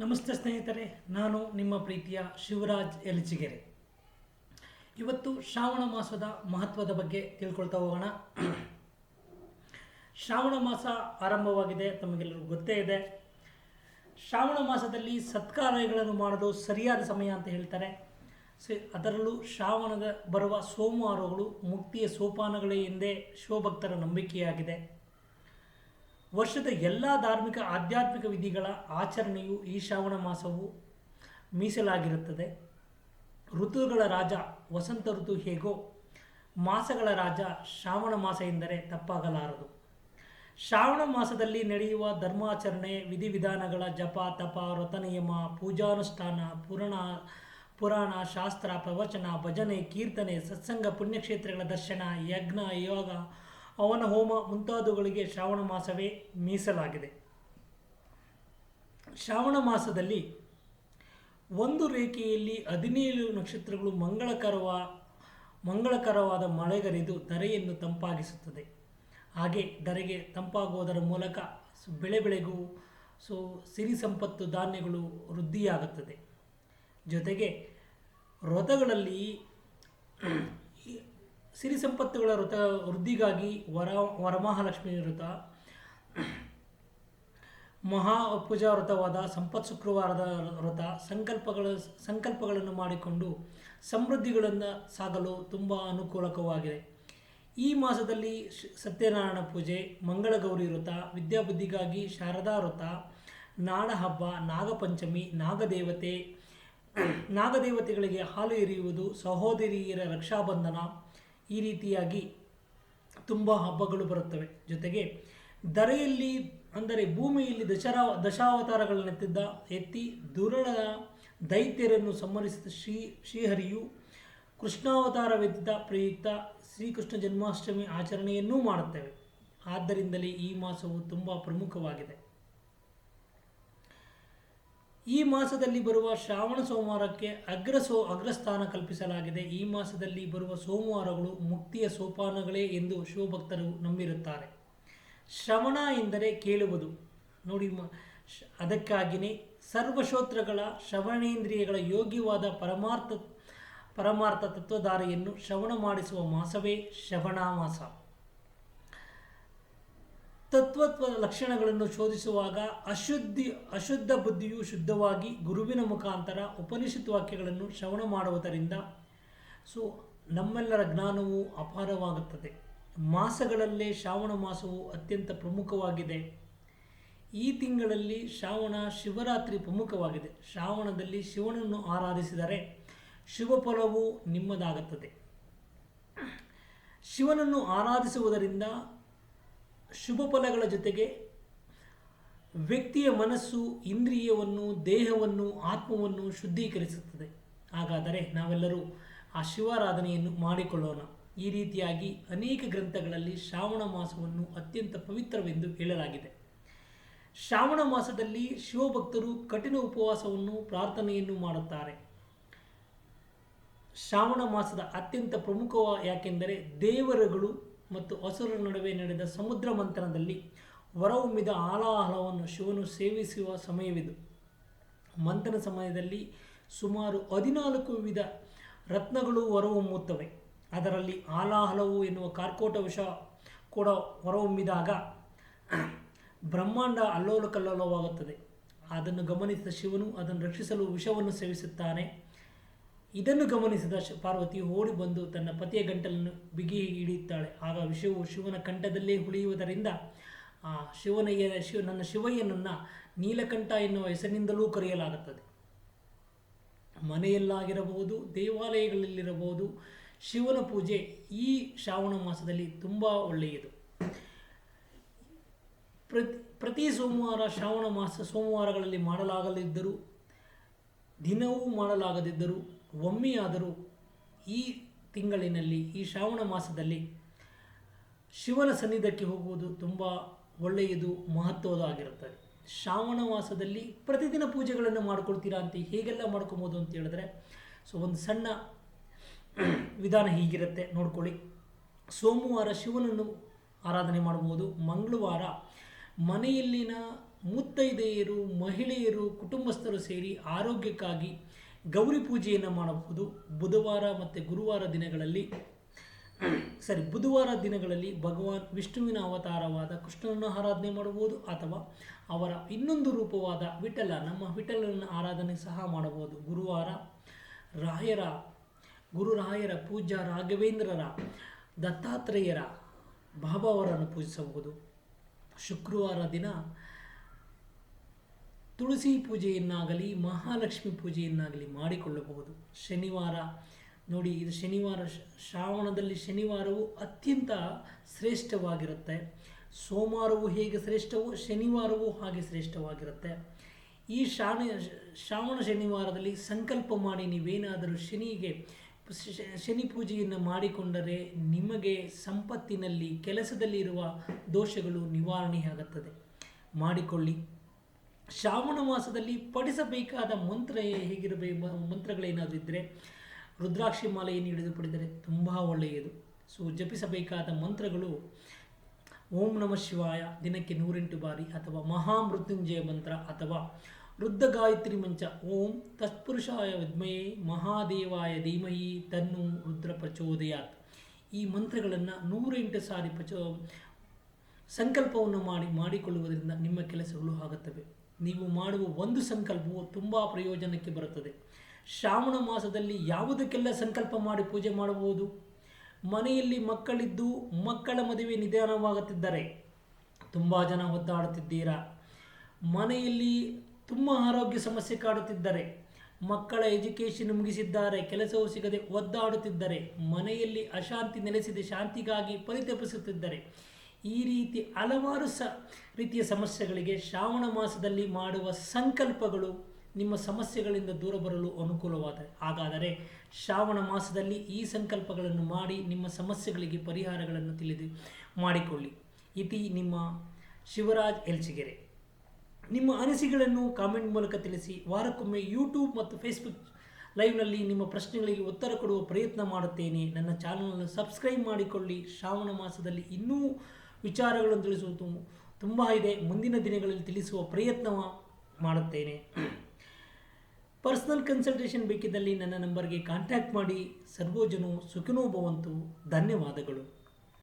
ನಮಸ್ತೆ ಸ್ನೇಹಿತರೆ, ನಾನು ನಿಮ್ಮ ಪ್ರೀತಿಯ ಶಿವರಾಜ್ ಎಲಚಿಗೆರೆ. ಇವತ್ತು ಶ್ರಾವಣ ಮಾಸದ ಮಹತ್ವದ ಬಗ್ಗೆ ತಿಳ್ಕೊಳ್ತಾ ಹೋಗೋಣ. ಶ್ರಾವಣ ಮಾಸ ಆರಂಭವಾಗಿದೆ, ತಮಗೆಲ್ಲರಿಗೂ ಗೊತ್ತೇ ಇದೆ. ಶ್ರಾವಣ ಮಾಸದಲ್ಲಿ ಸತ್ಕಾರ್ಯಗಳನ್ನು ಮಾಡಲು ಸರಿಯಾದ ಸಮಯ ಅಂತ ಹೇಳ್ತಾರೆ. ಅದರಲ್ಲೂ ಶ್ರಾವಣದ ಬರುವ ಸೋಮವಾರಗಳು ಮುಕ್ತಿಯ ಸೋಪಾನಗಳೇ ಎಂದೇ ಶಿವಭಕ್ತರ ನಂಬಿಕೆಯಾಗಿದೆ. ವರ್ಷದ ಎಲ್ಲ ಧಾರ್ಮಿಕ ಆಧ್ಯಾತ್ಮಿಕ ವಿಧಿಗಳ ಆಚರಣೆಯು ಈ ಶ್ರಾವಣ ಮಾಸವು ಮೀಸಲಾಗಿರುತ್ತದೆ. ಋತುಗಳ ರಾಜ ವಸಂತ ಋತು ಹೇಗೋ ಮಾಸಗಳ ರಾಜ ಶ್ರಾವಣ ಮಾಸ ಎಂದರೆ ತಪ್ಪಾಗಲಾರದು. ಶ್ರಾವಣ ಮಾಸದಲ್ಲಿ ನಡೆಯುವ ಧರ್ಮಾಚರಣೆ, ವಿಧಿವಿಧಾನಗಳ ಜಪ, ತಪ ವ್ರತ ನಿಯಮ ಪೂಜಾನುಷ್ಠಾನ, ಪುರಾಣ ಪುರಾಣ, ಶಾಸ್ತ್ರ, ಪ್ರವಚನ, ಭಜನೆ, ಕೀರ್ತನೆ, ಸತ್ಸಂಗ, ಪುಣ್ಯಕ್ಷೇತ್ರಗಳ ದರ್ಶನ, ಯಜ್ಞ, ಯೋಗ ಅವನ ಹೋಮ ಮುಂತಾದವುಗಳಿಗೆ ಶ್ರಾವಣ ಮಾಸವೇ ಮೀಸಲಾಗಿದೆ. ಶ್ರಾವಣ ಮಾಸದಲ್ಲಿ ಒಂದು ರೇಖೆಯಲ್ಲಿ ಹದಿನೇಳು ನಕ್ಷತ್ರಗಳು ಮಂಗಳಕರವ, ಮಂಗಳಕರವಾದ ಮಳೆಗರಿದು ಧರೆಯನ್ನು ತಂಪಾಗಿಸುತ್ತದೆ. ಹಾಗೆ ಧರೆಗೆ ತಂಪಾಗುವುದರ ಮೂಲಕ ಬೆಳೆ ಬೆಳೆಗೂ ಸೊ ಸಿರಿ ಸಂಪತ್ತು ಧಾನ್ಯಗಳು ವೃದ್ಧಿಯಾಗುತ್ತದೆ. ಜೊತೆಗೆ ವ್ರತಗಳಲ್ಲಿ ಈ ಸಿರಿ ಸಂಪತ್ತುಗಳ ವ್ರತ ವೃದ್ಧಿಗಾಗಿ ವರ, ವರಮಹಾಲಕ್ಷ್ಮಿ ವೃತ, ಮಹಾ ಪೂಜಾ ವ್ರತವಾದ ಸಂಪತ್ ಶುಕ್ರವಾರದ ವ್ರತ ಸಂಕಲ್ಪಗಳ, ಸಂಕಲ್ಪಗಳನ್ನು ಮಾಡಿಕೊಂಡು ಸಮೃದ್ಧಿಗಳನ್ನು ಸಾಗಲು ತುಂಬ ಅನುಕೂಲಕವಾಗಿದೆ. ಈ ಮಾಸದಲ್ಲಿ ಸತ್ಯನಾರಾಯಣ ಪೂಜೆ, ಮಂಗಳಗೌರಿ ವ್ರತ ವಿದ್ಯಾಬುದ್ಧಿಗಾಗಿ ಶಾರದಾ ವ್ರತ ನಾಡ ಹಬ್ಬ ನಾಗಪಂಚಮಿ, ನಾಗದೇವತೆ, ನಾಗದೇವತೆಗಳಿಗೆ ಹಾಲು ಎರೆಯುವುದು, ಸಹೋದರಿಯರ ರಕ್ಷಾಬಂಧನ ಈ ರೀತಿಯಾಗಿ ತುಂಬ ಹಬ್ಬಗಳು ಬರುತ್ತವೆ. ಜೊತೆಗೆ ಧರೆಯಲ್ಲಿ ಅಂದರೆ ಭೂಮಿಯಲ್ಲಿ ದಶರಾ ದಶಾವತಾರಗಳನ್ನೆತ್ತಿದ್ದ ಎತ್ತಿ ದುರಳ ದೈತ್ಯರನ್ನು ಸಂಹರಿಸಿದ ಶ್ರೀ ಶ್ರೀಹರಿಯು ಕೃಷ್ಣಾವತಾರವೆತ್ತಿದ ಪ್ರಯುಕ್ತ ಶ್ರೀಕೃಷ್ಣ ಜನ್ಮಾಷ್ಟಮಿ ಆಚರಣೆಯನ್ನೂ ಮಾಡುತ್ತೇವೆ. ಆದ್ದರಿಂದಲೇ ಈ ಮಾಸವು ತುಂಬ ಪ್ರಮುಖವಾಗಿದೆ. ಈ ಮಾಸದಲ್ಲಿ ಬರುವ ಶ್ರಾವಣ ಸೋಮವಾರಕ್ಕೆ ಅಗ್ರ ಸೋ ಅಗ್ರಸ್ಥಾನ ಕಲ್ಪಿಸಲಾಗಿದೆ. ಈ ಮಾಸದಲ್ಲಿ ಬರುವ ಸೋಮವಾರಗಳು ಮುಕ್ತಿಯ ಸೋಪಾನಗಳೇ ಎಂದು ಶಿವಭಕ್ತರು ನಂಬಿರುತ್ತಾರೆ. ಶ್ರವಣ ಎಂದರೆ ಕೇಳುವುದು. ನೋಡಿ ಅದಕ್ಕಾಗಿಯೇ ಸರ್ವಶೋತ್ರಗಳ ಶ್ರವಣೇಂದ್ರಿಯಗಳ ಯೋಗ್ಯವಾದ ಪರಮಾರ್ಥ ಪರಮಾರ್ಥ ತತ್ವಧಾರೆಯನ್ನು ಶ್ರವಣ ಮಾಡಿಸುವ ಮಾಸವೇ ಶ್ರವಣ ಮಾಸ ತತ್ವತ್ವ ಲಕ್ಷಣಗಳನ್ನು ಶೋಧಿಸುವಾಗ ಅಶುದ್ಧಿ, ಅಶುದ್ಧ ಬುದ್ಧಿಯು ಶುದ್ಧವಾಗಿ ಗುರುವಿನ ಮುಖಾಂತರ ಉಪನಿಷತ್ ವಾಕ್ಯಗಳನ್ನು ಶ್ರವಣ ಮಾಡುವುದರಿಂದ ಸೊ, ನಮ್ಮೆಲ್ಲರ ಜ್ಞಾನವು ಅಪಾರವಾಗುತ್ತದೆ. ಮಾಸಗಳಲ್ಲೇ ಶ್ರಾವಣ ಮಾಸವು ಅತ್ಯಂತ ಪ್ರಮುಖವಾಗಿದೆ. ಈ ತಿಂಗಳಲ್ಲಿ ಶ್ರಾವಣ ಶಿವರಾತ್ರಿ ಪ್ರಮುಖವಾಗಿದೆ. ಶ್ರಾವಣದಲ್ಲಿ ಶಿವನನ್ನು ಆರಾಧಿಸಿದರೆ ಶಿವಫಲವು ಫಲವು ನಿಮ್ಮದಾಗುತ್ತದೆ. ಶಿವನನ್ನು ಆರಾಧಿಸುವುದರಿಂದ ಶುಭ ಫಲಗಳ ಜೊತೆಗೆ ವ್ಯಕ್ತಿಯ ಮನಸ್ಸು, ಇಂದ್ರಿಯವನ್ನು, ದೇಹವನ್ನು, ಆತ್ಮವನ್ನು ಶುದ್ಧೀಕರಿಸುತ್ತದೆ. ಹಾಗಾದರೆ ನಾವೆಲ್ಲರೂ ಆ ಶಿವಾರಾಧನೆಯನ್ನು ಮಾಡಿಕೊಳ್ಳೋಣ. ಈ ರೀತಿಯಾಗಿ ಅನೇಕ ಗ್ರಂಥಗಳಲ್ಲಿ ಶ್ರಾವಣ ಮಾಸವನ್ನು ಅತ್ಯಂತ ಪವಿತ್ರವೆಂದು ಹೇಳಲಾಗಿದೆ. ಶ್ರಾವಣ ಮಾಸದಲ್ಲಿ ಶಿವಭಕ್ತರು ಕಠಿಣ ಉಪವಾಸವನ್ನು, ಪ್ರಾರ್ಥನೆಯನ್ನು ಮಾಡುತ್ತಾರೆ. ಶ್ರಾವಣ ಮಾಸದ ಅತ್ಯಂತ ಪ್ರಮುಖ ಯಾಕೆಂದರೆ ದೇವರುಗಳು ಮತ್ತು ಹಸುರ ನಡುವೆ ನಡೆದ ಸಮುದ್ರ ಮಂಥನದಲ್ಲಿ ಹೊರಹೊಮ್ಮಿದ ಆಲಾಹಲವನ್ನು ಶಿವನು ಸೇವಿಸುವ ಸಮಯವಿದು. ಮಂಥನ ಸಮಯದಲ್ಲಿ ಸುಮಾರು ಹದಿನಾಲ್ಕು ವಿಧ ರತ್ನಗಳು ಹೊರಹೊಮ್ಮುತ್ತವೆ. ಅದರಲ್ಲಿ ಆಲಾಹಲವು ಎನ್ನುವ ಕಾರ್ಕೋಟ ವಿಷ ಕೂಡ ಹೊರಹೊಮ್ಮಿದಾಗ ಬ್ರಹ್ಮಾಂಡ ಅಲ್ಲೋಲ ಕಲ್ಲೋಲವಾಗುತ್ತದೆ ಅದನ್ನು ಗಮನಿಸಿದ ಶಿವನು ಅದನ್ನು ರಕ್ಷಿಸಲು ವಿಷವನ್ನು ಸೇವಿಸುತ್ತಾನೆ. ಇದನ್ನು ಗಮನಿಸಿದ ಪಾರ್ವತಿ ಓಡಿ ಬಂದು ತನ್ನ ಪತಿಯ ಗಂಟಲನ್ನು ಬಿಗಿ ಹಿಡಿಯುತ್ತಾಳೆ. ಆಗ ವಿಷವು ಶಿವನ ಕಂಠದಲ್ಲೇ ಉಳಿಯುವುದರಿಂದ, ಆ ಶಿವನಯ್ಯ ಶಿವ ನನ್ನ ಶಿವಯ್ಯನನ್ನು ನೀಲಕಂಠ ಎನ್ನುವ ಹೆಸರಿನಿಂದಲೂ ಕರೆಯಲಾಗುತ್ತದೆ. ಮನೆಯಲ್ಲಾಗಿರಬಹುದು, ದೇವಾಲಯಗಳಲ್ಲಿರಬಹುದು, ಶಿವನ ಪೂಜೆ ಈ ಶ್ರಾವಣ ಮಾಸದಲ್ಲಿ ತುಂಬ ಒಳ್ಳೆಯದು. ಪ್ರತಿ ಪ್ರತಿ ಸೋಮವಾರ ಶ್ರಾವಣ ಮಾಸ ಸೋಮವಾರಗಳಲ್ಲಿ ಮಾಡಲಾಗದಿದ್ದರೂ, ದಿನವೂ ಮಾಡಲಾಗದಿದ್ದರೂ ಒಮ್ಮೆಯಾದರೂ ಈ ತಿಂಗಳಿನಲ್ಲಿ, ಈ ಶ್ರಾವಣ ಮಾಸದಲ್ಲಿ ಶಿವನ ಸನ್ನಿಧಕ್ಕೆ ಹೋಗುವುದು ತುಂಬ ಒಳ್ಳೆಯದು ಮಹತ್ವದಾಗಿರುತ್ತದೆ ಶ್ರಾವಣ ಮಾಸದಲ್ಲಿ ಪ್ರತಿದಿನ ಪೂಜೆಗಳನ್ನು ಮಾಡ್ಕೊಳ್ತೀರಾ ಅಂತ ಹೇಗೆಲ್ಲ ಮಾಡ್ಕೊಬೋದು ಅಂತ ಹೇಳಿದ್ರೆ, ಸೊ ಒಂದು ಸಣ್ಣ ವಿಧಾನ ಹೀಗಿರುತ್ತೆ, ನೋಡ್ಕೊಳ್ಳಿ. ಸೋಮವಾರ ಶಿವನನ್ನು ಆರಾಧನೆ ಮಾಡ್ಬೋದು. ಮಂಗಳವಾರ ಮನೆಯಲ್ಲಿನ ಮುತ್ತೈದೆಯರು, ಮಹಿಳೆಯರು, ಕುಟುಂಬಸ್ಥರು ಸೇರಿ ಆರೋಗ್ಯಕ್ಕಾಗಿ ಗೌರಿ ಪೂಜೆಯನ್ನು ಮಾಡಬಹುದು. ಬುಧವಾರ ಮತ್ತು ಗುರುವಾರ ದಿನಗಳಲ್ಲಿ, ಸರಿ, ಬುಧವಾರ ದಿನಗಳಲ್ಲಿ ಭಗವಾನ್ ವಿಷ್ಣುವಿನ ಅವತಾರವಾದ ಕೃಷ್ಣನನ್ನು ಆರಾಧನೆ ಮಾಡಬಹುದು ಅಥವಾ ಅವರ ಇನ್ನೊಂದು ರೂಪವಾದ ವಿಠಲ, ನಮ್ಮ ವಿಠಲನ ಆರಾಧನೆ ಸಹ ಮಾಡಬಹುದು. ಗುರುವಾರ ರಾಯರ ಗುರುರಾಯರ ಪೂಜ್ಯ ರಾಘವೇಂದ್ರರ ದತ್ತಾತ್ರೇಯರ ಬಾಬಾ ಅವರನ್ನು ಪೂಜಿಸಬಹುದು. ಶುಕ್ರವಾರ ದಿನ ತುಳಸಿ ಪೂಜೆಯನ್ನಾಗಲಿ, ಮಹಾಲಕ್ಷ್ಮಿ ಪೂಜೆಯನ್ನಾಗಲಿ ಮಾಡಿಕೊಳ್ಳಬಹುದು. ಶನಿವಾರ, ನೋಡಿ, ಇದು ಶನಿವಾರ ಶ್ರಾವಣದಲ್ಲಿ ಶನಿವಾರವು ಅತ್ಯಂತ ಶ್ರೇಷ್ಠವಾಗಿರುತ್ತೆ. ಸೋಮವಾರವು ಹೇಗೆ ಶ್ರೇಷ್ಠವೋ, ಶನಿವಾರವೂ ಹಾಗೆ ಶ್ರೇಷ್ಠವಾಗಿರುತ್ತೆ. ಈ ಶಾಣ ಶ್ರಾವಣ ಶನಿವಾರದಲ್ಲಿ ಸಂಕಲ್ಪ ಮಾಡಿ ನೀವೇನಾದರೂ ಶನಿಗೆ ಶನಿ ಪೂಜೆಯನ್ನು ಮಾಡಿಕೊಂಡರೆ ನಿಮಗೆ ಸಂಪತ್ತಿನಲ್ಲಿ, ಕೆಲಸದಲ್ಲಿರುವ ದೋಷಗಳು ನಿವಾರಣೆಯಾಗುತ್ತದೆ. ಮಾಡಿಕೊಳ್ಳಿ. ಶ್ರಾವಣ ಮಾಸದಲ್ಲಿ ಪಡಿಸಬೇಕಾದ ಮಂತ್ರ ಹೇಗಿರಬೇಕು ಮಂತ್ರಗಳೇನಾದರೂ ಇದ್ದರೆ ರುದ್ರಾಕ್ಷಿ ಮಾಲೆಯನ್ನು ಹಿಡಿದು ಪಡೆದರೆ ತುಂಬ ಒಳ್ಳೆಯದು. ಸೊ ಜಪಿಸಬೇಕಾದ ಮಂತ್ರಗಳು ಓಂ ನಮಃ ಶಿವಾಯ, ದಿನಕ್ಕೆ ನೂರೆಂಟು ಬಾರಿ ಅಥವಾ ಮಹಾಮೃತ್ಯುಂಜಯ ಮಂತ್ರ ಅಥವಾ ವೃದ್ಧ ಗಾಯತ್ರಿ ಮಂಚ ಓಂ ತತ್ಪುರುಷಾಯ ವಿದ್ಮಯೇ ಮಹಾದೇವಾಯ ಧೀಮಹಿ, ತನ್ನು ರುದ್ರ ಪ್ರಚೋದಯಾತ್ ಈ ಮಂತ್ರಗಳನ್ನು ನೂರೆಂಟು ಸಾರಿ ಪ್ರಚೋ ಸಂಕಲ್ಪವನ್ನು ಮಾಡಿ ಮಾಡಿಕೊಳ್ಳುವುದರಿಂದ ನಿಮ್ಮ ಕೆಲಸಗಳು ಆಗುತ್ತವೆ. ನೀವು ಮಾಡುವ ಒಂದು ಸಂಕಲ್ಪವು ತುಂಬ ಪ್ರಯೋಜನಕ್ಕೆ ಬರುತ್ತದೆ. ಶ್ರಾವಣ ಮಾಸದಲ್ಲಿ ಯಾವುದಕ್ಕೆಲ್ಲ ಸಂಕಲ್ಪ ಮಾಡಿ ಪೂಜೆ ಮಾಡಬಹುದು ಮನೆಯಲ್ಲಿ ಮಕ್ಕಳಿದ್ದು ಮಕ್ಕಳ ಮದುವೆ ನಿಧಾನವಾಗುತ್ತಿದ್ದರೆ ತುಂಬ ಜನ ಒದ್ದಾಡುತ್ತಿದ್ದೀರಾ? ಮನೆಯಲ್ಲಿ ತುಂಬ ಆರೋಗ್ಯ ಸಮಸ್ಯೆ ಕಾಡುತ್ತಿದ್ದರೆ ಮಕ್ಕಳ ಎಜುಕೇಷನ್ ಮುಗಿಸಿದ್ದಾರೆ, ಕೆಲಸವು ಸಿಗದೆ ಒದ್ದಾಡುತ್ತಿದ್ದರೆ ಮನೆಯಲ್ಲಿ ಅಶಾಂತಿ ನೆಲೆಸಿದೆ, ಶಾಂತಿಗಾಗಿ ಪರಿತಪಿಸುತ್ತಿದ್ದರೆ ಈ ರೀತಿ ಹಲವಾರು ಸ ರೀತಿಯ ಸಮಸ್ಯೆಗಳಿಗೆ ಶ್ರಾವಣ ಮಾಸದಲ್ಲಿ ಮಾಡುವ ಸಂಕಲ್ಪಗಳು ನಿಮ್ಮ ಸಮಸ್ಯೆಗಳಿಂದ ದೂರ ಬರಲು ಅನುಕೂಲವಾದ. ಹಾಗಾದರೆ ಶ್ರಾವಣ ಮಾಸದಲ್ಲಿ ಈ ಸಂಕಲ್ಪಗಳನ್ನು ಮಾಡಿ ನಿಮ್ಮ ಸಮಸ್ಯೆಗಳಿಗೆ ಪರಿಹಾರಗಳನ್ನು ತಿಳಿದು ಮಾಡಿಕೊಳ್ಳಿ. ಇತಿ ನಿಮ್ಮ ಶಿವರಾಜ್ ಎಲ್ಚಿಗೆರೆ. ನಿಮ್ಮ ಅನಿಸಿಕೆಗಳನ್ನು ಕಾಮೆಂಟ್ ಮೂಲಕ ತಿಳಿಸಿ, ವಾರಕ್ಕೊಮ್ಮೆ ಯೂಟ್ಯೂಬ್ ಮತ್ತು ಫೇಸ್ಬುಕ್ ಲೈವ್ನಲ್ಲಿ ನಿಮ್ಮ ಪ್ರಶ್ನೆಗಳಿಗೆ ಉತ್ತರ ಕೊಡುವ ಪ್ರಯತ್ನ ಮಾಡುತ್ತೇನೆ. ನನ್ನ ಚಾನಲನ್ನು ಸಬ್ಸ್ಕ್ರೈಬ್ ಮಾಡಿಕೊಳ್ಳಿ. ಶ್ರಾವಣ ಮಾಸದಲ್ಲಿ ಇನ್ನೂ ವಿಚಾರಗಳನ್ನು ತಿಳಿಸುವುದು ತುಂಬ ಇದೆ. ಮುಂದಿನ ದಿನಗಳಲ್ಲಿ ತಿಳಿಸುವ ಪ್ರಯತ್ನ ಮಾಡುತ್ತೇನೆ. ಪರ್ಸನಲ್ ಕನ್ಸಲ್ಟೇಷನ್ ಬೇಕಿದ್ದಲ್ಲಿ ನನ್ನ ನಂಬರ್ಗೆ ಕಾಂಟ್ಯಾಕ್ಟ್ ಮಾಡಿ. ಸರ್ವೋಜನು ಸುಖಿನೋ ಭವಂತು. ಧನ್ಯವಾದಗಳು.